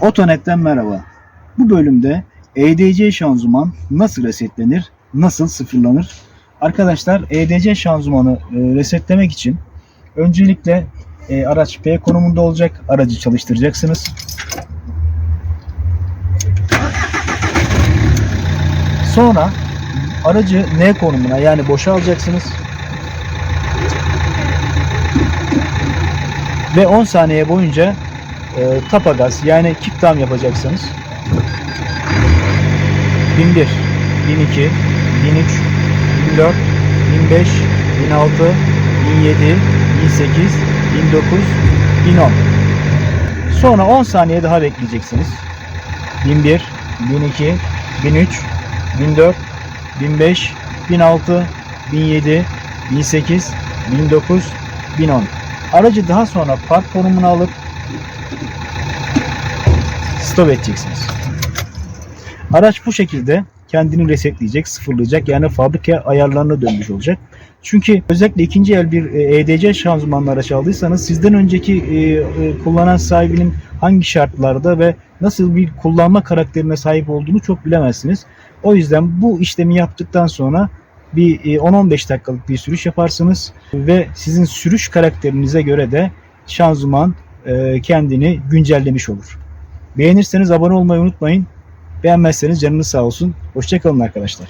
Otonet'ten merhaba. Bu bölümde EDC şanzıman nasıl resetlenir, nasıl sıfırlanır? Arkadaşlar EDC şanzımanı e, resetlemek için öncelikle e, araç P konumunda olacak. Aracı çalıştıracaksınız. Sonra aracı N konumuna yani boşa alacaksınız. Ve 10 saniye boyunca e, tapa gaz yani kick down yapacaksınız. 1001, 1002, 1003, 1004, 1005, 1006, 1007, 1008, 1009, 1010. Sonra 10 saniye daha bekleyeceksiniz. 1001, 1002, 1003, 1004, 1005, 1006, 1007, 1008, 1009, 1010. Aracı daha sonra park konumuna alıp stop edeceksiniz. Araç bu şekilde kendini resetleyecek, sıfırlayacak. Yani fabrika ayarlarına dönmüş olacak. Çünkü özellikle ikinci el bir e, EDC şanzımanlı araç aldıysanız sizden önceki e, e, kullanan sahibinin hangi şartlarda ve nasıl bir kullanma karakterine sahip olduğunu çok bilemezsiniz. O yüzden bu işlemi yaptıktan sonra bir e, 10-15 dakikalık bir sürüş yaparsınız ve sizin sürüş karakterinize göre de şanzıman e, kendini güncellemiş olur. Beğenirseniz abone olmayı unutmayın. Beğenmezseniz canınız sağ olsun. Hoşçakalın arkadaşlar.